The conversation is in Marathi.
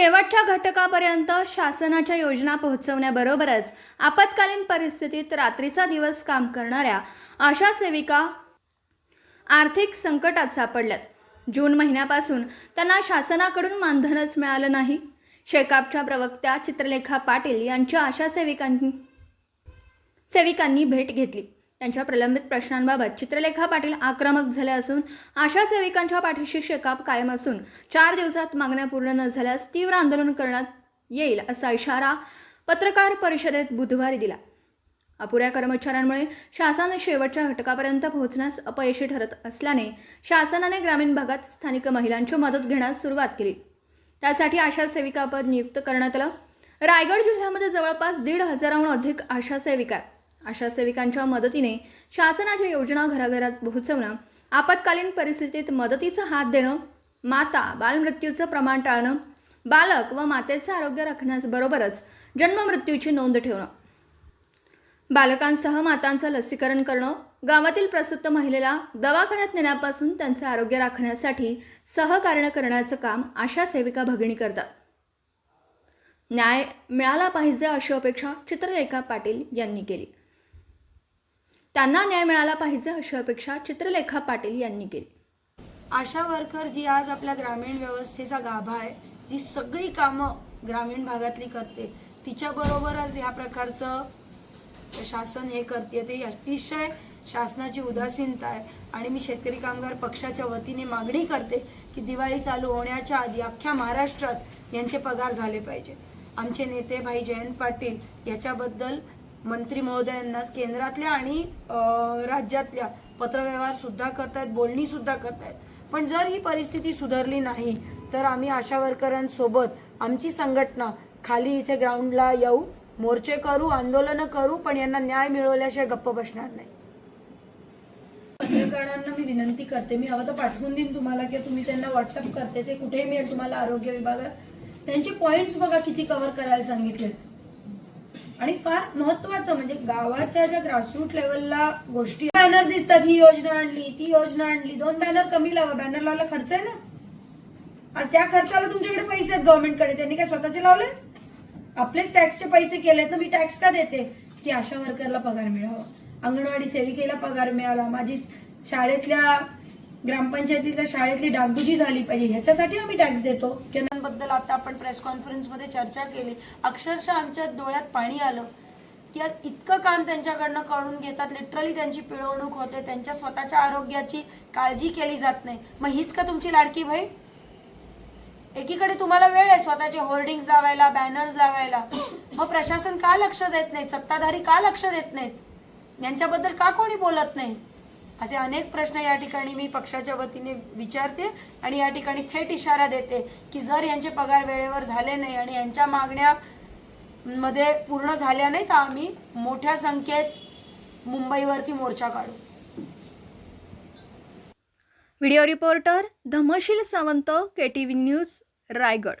शेवटच्या घटकापर्यंत शासनाच्या योजना पोहोचवण्याबरोबरच आपत्कालीन परिस्थितीत रात्रीचा दिवस काम करणाऱ्या आशा सेविका आर्थिक संकटात सापडल्यात. जून महिन्यापासून त्यांना शासनाकडून मानधनच मिळालं नाही. शेकापच्या प्रवक्त्या चित्रलेखा पाटील यांच्या आशा सेविकांनी सेविकांनी भेट घेतली. त्यांच्या प्रलंबित प्रश्नांबाबत चित्रलेखा पाटील आक्रमक झाल्या असून आशा सेविकांच्या पाठीशी शेकाप कायम असून चार दिवसात मागण्या पूर्ण न झाल्यास तीव्र आंदोलन करण्यात येईल असा इशारा पत्रकार परिषदेत बुधवारी दिला. अपुऱ्या कर्मचाऱ्यांमुळे शासन शेवटच्या घटकापर्यंत पोहोचण्यास अपयशी ठरत असल्याने शासनाने ग्रामीण भागात स्थानिक महिलांची मदत घेण्यास सुरुवात केली. त्यासाठी आशा सेविकापद नियुक्त करण्यात आलं. रायगड जिल्ह्यामध्ये जवळपास दीड हजाराहून अधिक आशा सेविका आहेत. आशा सेविकांच्या मदतीने शासनाच्या योजना घराघरात पोहोचवणं आपत्कालीन परिस्थितीत मदतीचा हात देणं माता बालमृत्यूचं प्रमाण टाळणं बालक व मातेचं आरोग्य राखण्याबरोबरच जन्ममृत्यूची नोंद ठेवणं. बालकांसह मातांचं लसीकरण करणं गावातील प्रसूत महिलेला दवाखान्यात नेण्यापासून त्यांचे आरोग्य राखण्यासाठी सहकार्य करण्याचं काम आशा सेविका भगिनी करतात. न्याय मिळाला पाहिजे अशी अपेक्षा चित्रलेखा पाटील यांनी केली. त्यांना न्याय मिळाला पाहिजे अशी अपेक्षा चित्रलेखा पाटील यांनी केली. आशा वर्कर जी आज आपल्या ग्रामीण व्यवस्थेचा गाभा आहे जी सगळी कामं ग्रामीण भागातली करते तिच्याबरोबरच ह्या प्रकारचं शासन हे करते. ते अतिशय शासनाची उदासीनता आहे. आणि मी शेतकरी कामगार पक्षाच्या वतीने मागणी करते की दिवाळी चालू होण्याच्या आधी अख्ख्या महाराष्ट्रात यांचे पगार झाले पाहिजे. आमचे नेते भाई जयंत पाटील याच्याबद्दल मंत्री महोदयांना केंद्रातल्या आणि राज्यातल्या पत्रव्यवहार सुद्धा करतायत बोलणी सुद्धा करतायत. पण जर ही परिस्थिती सुधारली नाही तर आम्ही आशा वर्करांसोबत आमची संघटना खाली इथे ग्राउंडला येऊ मोर्चे करू आंदोलनं करू पण यांना न्याय मिळवल्याशिवाय गप्प बसणार नाही. पत्रकारांना मी विनंती करते मी हवं तर पाठवून देईन तुम्हाला किंवा तुम्ही त्यांना व्हॉट्सअप करते ते कुठेही मिळेल तुम्हाला आरोग्य विभागात. त्यांचे पॉईंट्स बघा किती कव्हर करायला सांगितलेत. आणि फार महत्वाचं म्हणजे गावाच्या ज्या ग्रासरूट लेवलला गोष्टी बॅनर दिसतात ही योजना आणली ती योजना आणली दोन बॅनर कमी लावा बॅनर लावायला खर्च आहे ना? त्या खर्चाला तुमच्याकडे पैसे आहेत गव्हर्नमेंटकडे त्यांनी काय स्वतःचे लावले? आपलेच टॅक्सचे पैसे केलेत ना मी टॅक्स का देते? की आशा वर्करला पगार मिळावा. अंगणवाडी सेविकेला पगार मिळाला माझी शाळेतल्या ग्रामपंचायतीतल्या शाळेतली डागडुजी झाली पाहिजे. ह्याच्यासाठी आम्ही टॅक्स देतो. बद्दल आता आपण प्रेस कॉन्फरन्समध्ये चर्चा केली. अक्षरशः आमच्या डोळ्यात पाणी आलं. की आज इतकं काम त्यांच्याकडनं करून घेतात. लिटरली त्यांची पिळवणूक होते. त्यांच्या स्वतःच्या आरोग्याची काळजी केली जात नाही. मग हीच का तुमची लाडकी भाई एकीकडे तुम्हाला वेळ आहे स्वतःचे होर्डिंग्स लावायला बॅनर्स लावायला. मग प्रशासन का लक्ष देत नाही? सत्ताधारी का लक्ष देत नाहीत? यांच्याबद्दल का कोणी बोलत नाही? असे अनेक प्रश्न या ठिकाणी मी पक्षाच्या वतीने विचारते आणि या ठिकाणी थेट इशारा देते की जर यांचे पगार वेळेवर झाले नाही आणि यांच्या मागण्या मध्ये पूर्ण झाल्या नाही तर आम्ही मोठ्या संख्येत मुंबईवरती मोर्चा काढू. Video reporter Dhamsheel Sawant KTV news Raigad.